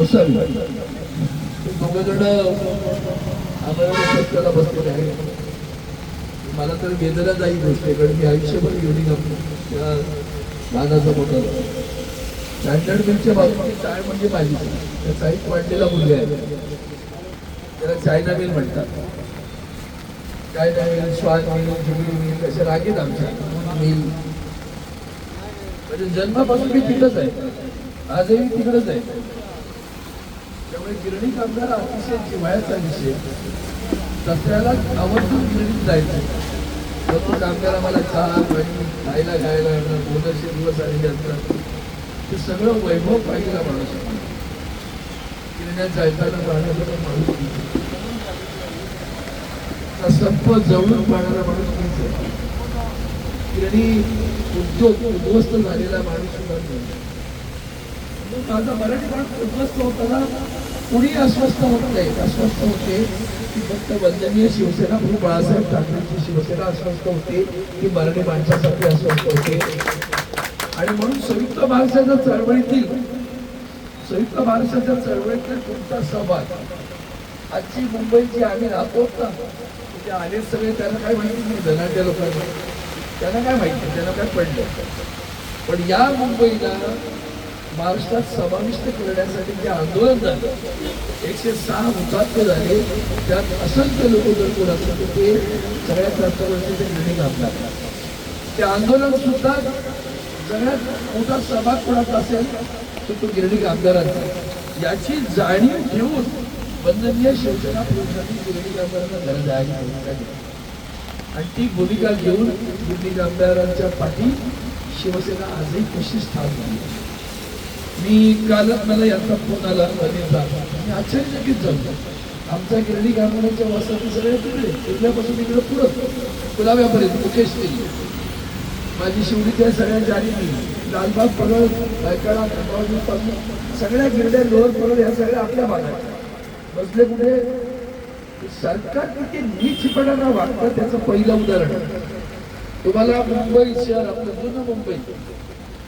वसावी दोघ आम्हाला बसलेले आहे. मला तर वेदना जाईल गोष्ट कारण मी आयुष्यभर घेऊन त्या दादाचं मोठा स्टँडर्ड मिलच्या बाजूने चाय म्हणजे माझी त्याचा एक वाढलेला मुलगा आहे. त्याला चायना मिल म्हणतात. चायना मिल श्वास मिल जुबली मिल अशा रागेत आमच्या. मिल. म्हणजे जन्मापासून मी तिकडंच आहे. आजही तिकडंच आहे. त्यामुळे गिरणी कामगार अतिशय जिव्हाळ्याचा विषय. दसऱ्याला आवर्जून गिरणीत जायचं तर तो कामगार आम्हाला चहा पाणी खायला खायला बोनसचे दिवस आलेले असतात ते सगळं वैभव पाहिला माणूस गिरण्या जायताना पाहण्याचा माणूस संप जवळून पाहणारा माणूस मीच आहे. गिरणी उद्योग उद्ध्वस्त झालेला माणूस सुद्धा मी माझा मराठी माणूस उद्ध्वस्त होताना कुणी अस्वस्थ होत? नाही अस्वस्थ होते की फक्त वंदनीय शिवसेना खूप बाळासाहेब ठाकरेंची शिवसेना अस्वस्थ होते की मराठी माणसासाठी अस्वस्थ होते. आणि म्हणून संयुक्त महाराष्ट्राच्या चळवळीतील संयुक्त महाराष्ट्राच्या चळवळीतील तुमचा सहभाग आजची मुंबई जी आम्ही राहतो ना. ते आले सगळे त्यांना काय माहिती नाही धनाढ्य लोकांना. त्यांना काय माहिती त्यांना काय पडलं. पण या मुंबईला महाराष्ट्रात समाविष्ट करण्यासाठी जे आंदोलन झालं एकशे सहा हुतात्मे झाले त्यात असंख्य लोक जर कोण असतात तर ते सगळ्यात जास्त म्हणजे ते निर्णय घालतात ते आंदोलन सुद्धा सगळ्यात मोठा सहभाग कोणाचा असेल तर तो गिरणी कामगारांचा याची जाणीव घेऊन वंदनीय शिवसेना पुरुषांनी गिरणी कामगारांना गरज आहे भूमिका घेतली. आणि ती भूमिका घेऊन गिरणी कामगारांच्या पाठी शिवसेना आजही कशी स्थान झाली मी कालच मला याचा फोन आला अनिलचा मी आश्चर्यचकित झालो. आमच्या गिरणी कामगारांच्या वसाहती सगळे तिकडे तिथल्यापासून इकडे पुढं. गुलाब्यापर्यंत मुकेश ते माझी शिवडीच्या सगळ्यांच्या आणि लालबाग पगड बायकाळा खंडावजी पासून सगळ्या गिरड्या लोअर पगड ह्या सगळ्या आपल्या भागात बसले कुठे? सरकार किती नीचपणानं वाटतं त्याचं पहिलं उदाहरण. तुम्हाला मुंबई शहर आपलं जुनं मुंबई.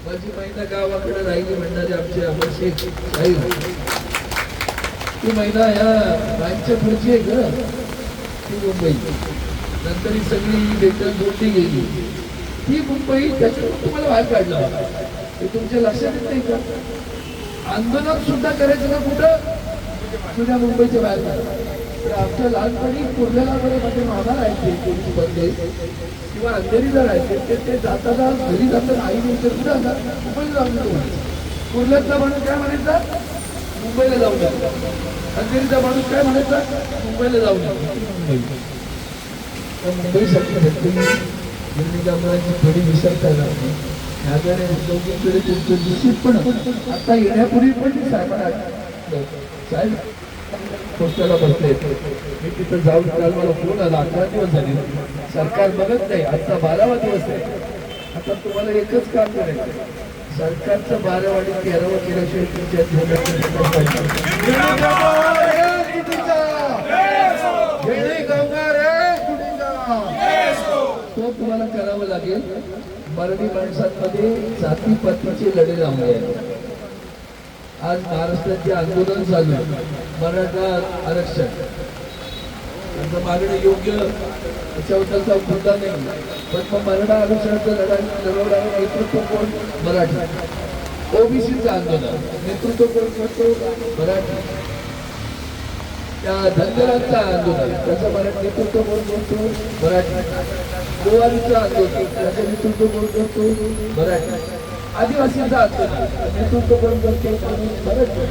माझी महिना गावाकडे राहिली म्हणणारे आमचे अमर शेख साहेब ती महिना ह्या बँकच्या पुढची आहे ग. ती मुंबई. नंतर ही सगळी बेटन जोडली गेली. ही मुंबई त्याच्यातून तुम्हाला बाहेर होता हे तुमच्या लक्षात येत नाही का? आंदोलन सुद्धा करायचं ना कुठं? जुन्या मुंबईच्या बाहेर तर आमच्या लहानपणी कुर्ल्याला बरे माझे मामा राहायचे पोलीस बंदे. किंवा अंधेरीला राहायचे. ते ते जाताना घरी जाताना आई नंतर कुठे असतात मुंबईला जाऊन येतो कुर्ल्यातला माणूस काय म्हणायचा मुंबईला जाऊन येतो. अंधेरीचा माणूस काय म्हणायचा मुंबईला जाऊन येतो. मुंबई तर मुंबईसाठी व्यक्ती थोडी विसरता येणार ह्या ह्याद्वारे उद्योगीकडे तुमचं निश्चितपण आता येण्यापूर्वी पण मी साहेबांना साहेब पोस्टाला बसले. मी तिथं जाऊन काल मला फोन आला अकरा दिवस झाले. सरकार बघत नाही आजचा बारावा दिवस आहे. आता तुम्हाला एकच काम करायचं सरकारचं बारावाडी तेरावं केल्याशिवाय तुमच्या तो तुम्हाला करावं लागेल. मराठी माणसांमध्ये जाती पत्नीची लढे लावले आहे आज महाराष्ट्राचे आंदोलन चालू आहे. मराठा आरक्षण. त्यांचं मागणं योग्य त्याच्याबद्दलचा मुद्दा नाही. पण मग मराठा आरक्षणाचं लढा लढवणारं नेतृत्व कोण? मराठा. ओबीसीचं आंदोलन. नेतृत्व कोण करतो? मराठा. त्या धनगरांचं आंदोलन. त्याचं मराठी नेतृत्व कोण करतो? मराठी. गोवारीचं आंदोलन. त्याचं नेतृत्व कोण करतो? मराठी. आदिवासींचा आंदोलन नेतृत्व कोण करतो मराठी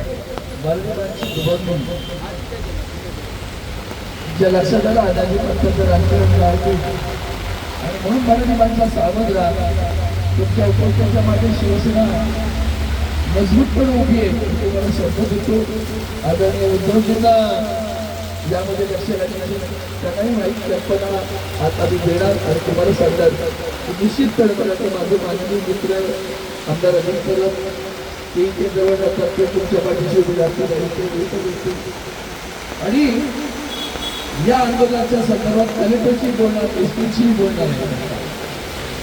मराठी ज्या लक्षात आलं अदानी पंथाचं राजकारण आहे आणि म्हणून मराठी माणसा सावध राहा. तुमच्या उपस्थितीच्या मागे शिवसेना मजबूतपणे उभी आहे. तुम्हाला शब्द देतो. आदरणीय उद्धवजींना यामध्ये लक्ष घालण्याची त्यांनाही माहीत कल्पना आता मी देणार आणि तुम्हाला सांगणार. निश्चित निश्चितपणे माझे माननीय मित्र आमदार अनिल परब ते इथे जवळ जातात ते तुमच्या पाठीशी उभे राहतील आणि आणि या आंदोलनाच्या संदर्भात कलेक्टरशी बोलणार एस टीची बोलणार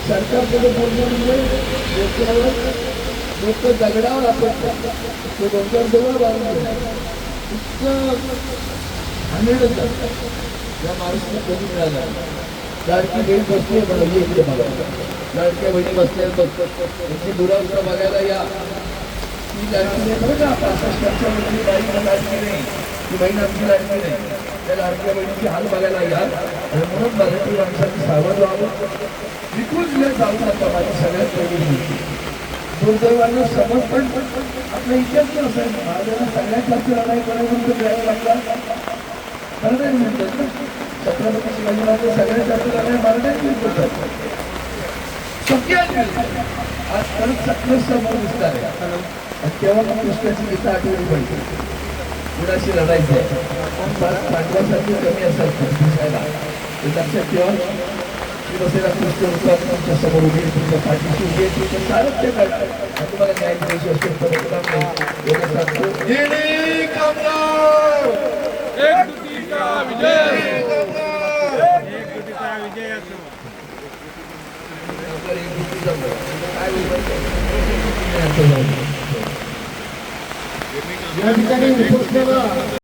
सरकारकडे बोलणं म्हणजे डोक्यावर लोक दगडावर आपण तो डोक्यावर जवळ बांधून इतकं घाणेरडं या महाराष्ट्रात कधी मिळाला लाडकी बहीण बसली आहे ये इकडे बघा. लाडक्या बहिणी बसल्या बघ त्यांची दुरावस्था बघायला या. ती लाडकी नाही बरं का पासष्ट वर्षावरची बाई ही लाडकी नाही. ती बहीण आमची लाडकी हाल बघायला या. आणि म्हणून मराठी माणसाची सावध व्हावं. विकून दिलं जाऊ नका माझी छत्रपती शिवाजी महाराज सगळ्यात जास्त लढाई मराठ्यांनी म्हणतात सगळ्यात आज परत सक्सेस समोर दिसणार आहे आणि तेव्हा मग कृष्णाची गीता आठवली पाहिजे कुणाशी लढायचं आहे पांडवासारखी कमी असेल दिसायला ते लक्षात ठेवा की बसेला कृष्ण रूपात तुमच्यासमोर उभी तुमच्या पाठीशी उभी आहे, तुमचं सारं ते करतात तुम्हाला न्याय द्यायची असतो परिणाम एवढं सांगतो विजय. या ठिकाणी उपस्थेला